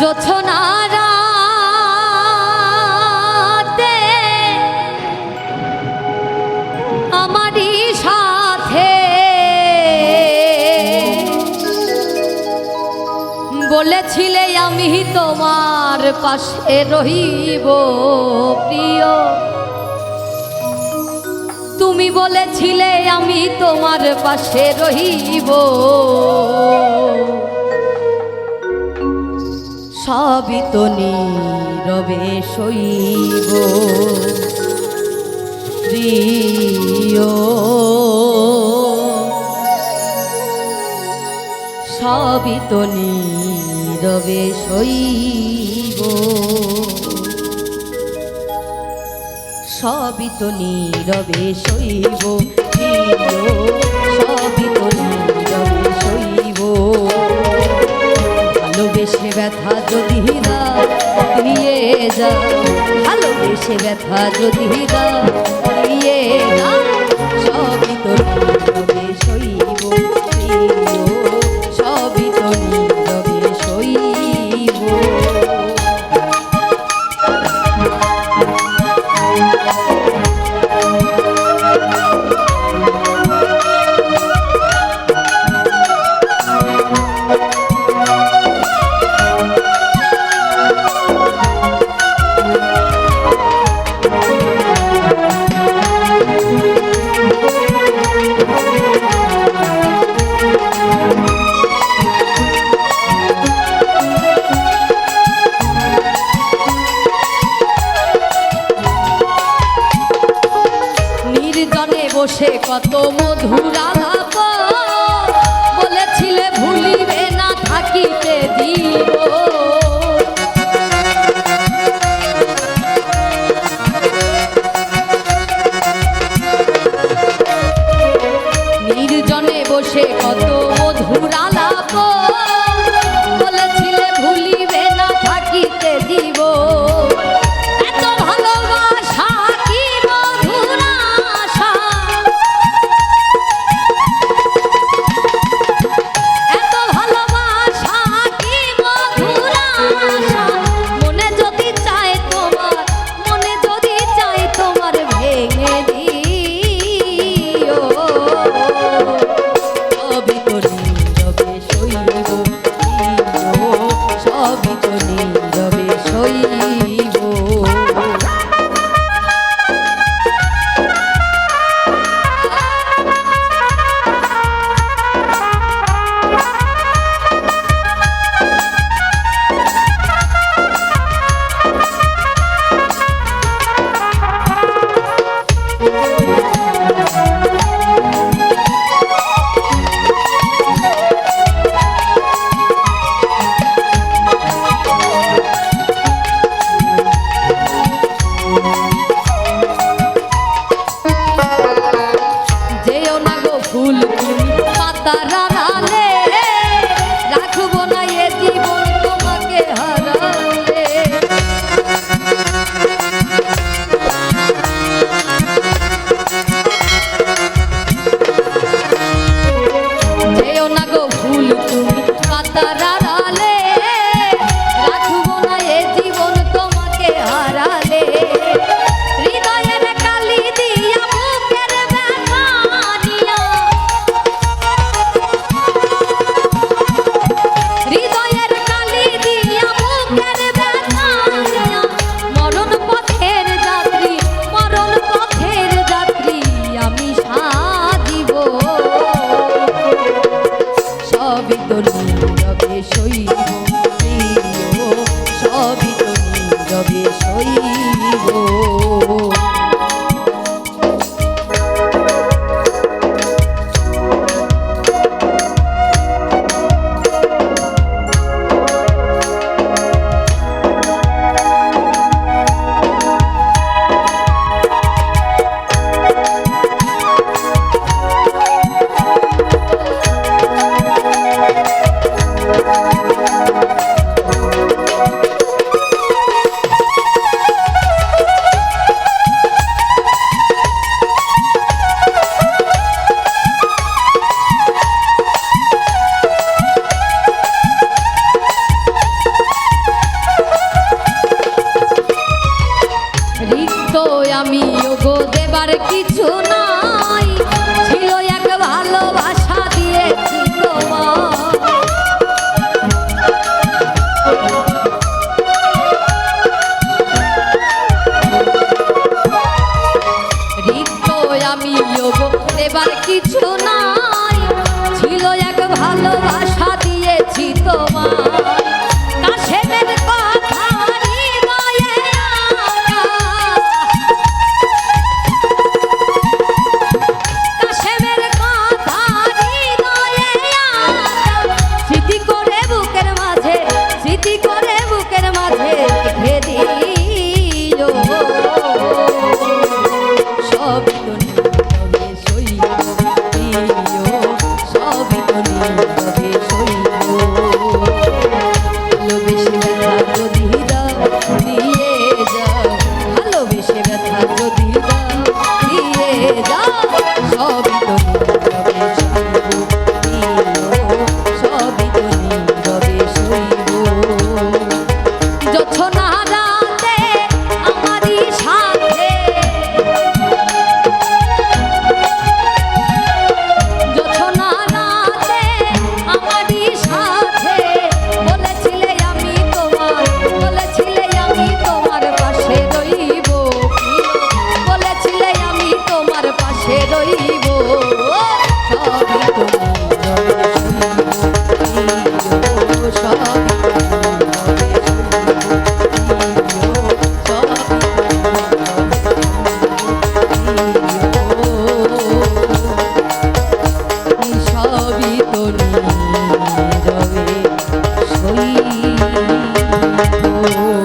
জোছনারাতে আমারই সাথে। বলেছিলে আমি তোমার পাশে রহিব, প্রিয়। তুমি বলেছিলে আমি তোমার পাশে রহিব। সবই তো নীরবে শৈব প্রিয়, সবই তো নীরবে শৈব সবই তো নীরবে শৈব প্রিয়, সবই দেশে ব্যথা যদি না নিয়ে যা দেশে ব্যথা যদি না সে কত মধুরা ভাব বলেছিলে ভুলিবে তো আমি ওগো দেবার কি